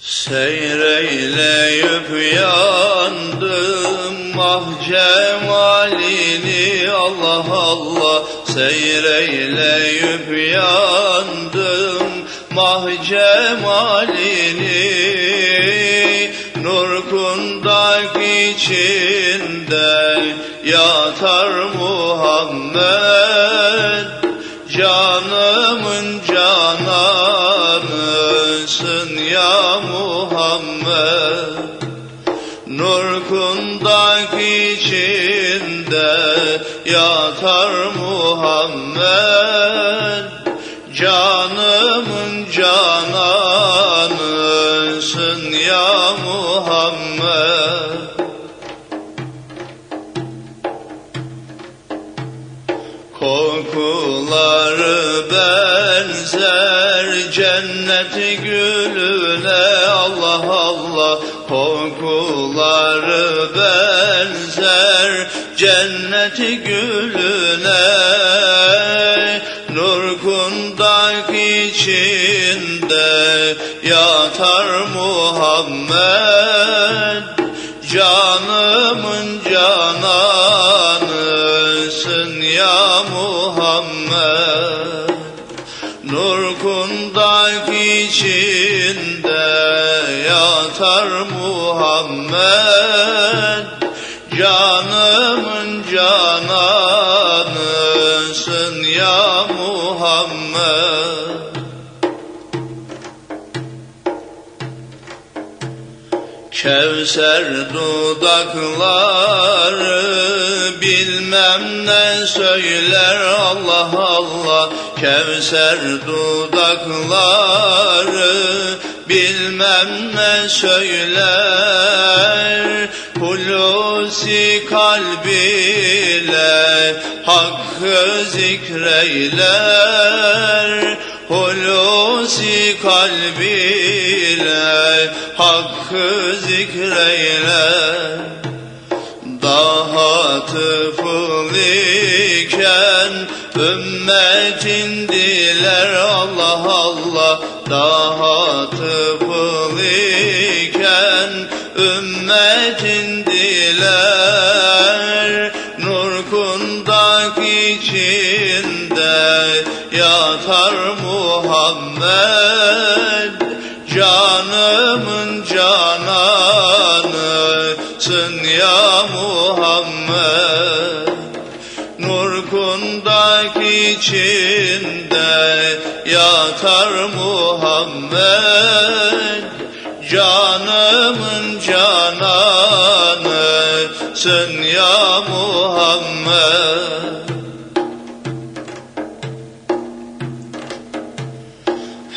Seyreyleyip yandım ah cemalini Allah Allah. Seyreyleyip yandım mah cemalini. Nur kundak içinde yatar Muhammed. Canımın cananısın Muhammed Nur kundak içinde yatar Muhammed. Canımın cananısın ya Muhammed. Kokuları benzer cennet gülüne Allah Allah Kokuları benzer. Cennet gülüne Nur kundak içinde yatar Muhammed. Canımın cananısın ya Muhammed Nur kundak içinde yatar Muhammed. Canımın cananısın ya Muhammed. Kevser dudakları bilmem ne söyler Allah Allah Kevser dudakları bilmem ne söyler Hulusi kalbiyle hakkı zikreyler Hulusi kalbiyle hakkı zikreyler daha tıfıl iken ümmetin diler Allah Allah. Daha tıfıl iken ümmetin diler Nur kundak içinde yatar Muhammed. Canımın cananısın ya Nur kundak içinde yatar Muhammed. Canımın cananısın ya Muhammed.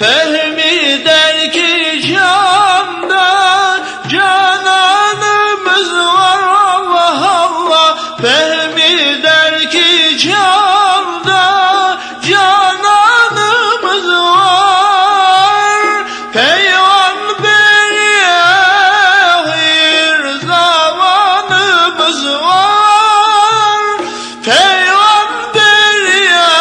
Can Zar Peyam Derya,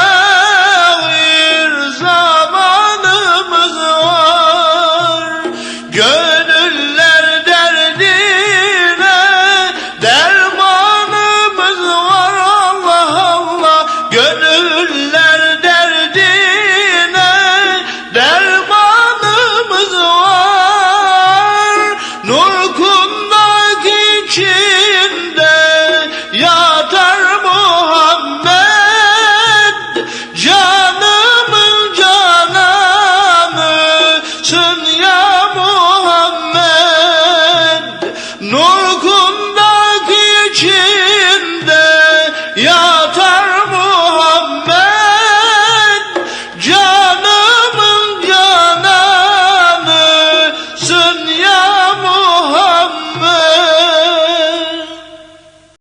gır zamanımız var, gönlürler derdine dermanımız var. Allah Allah, gönlürler derdine dermanımız var, Nur kumdaki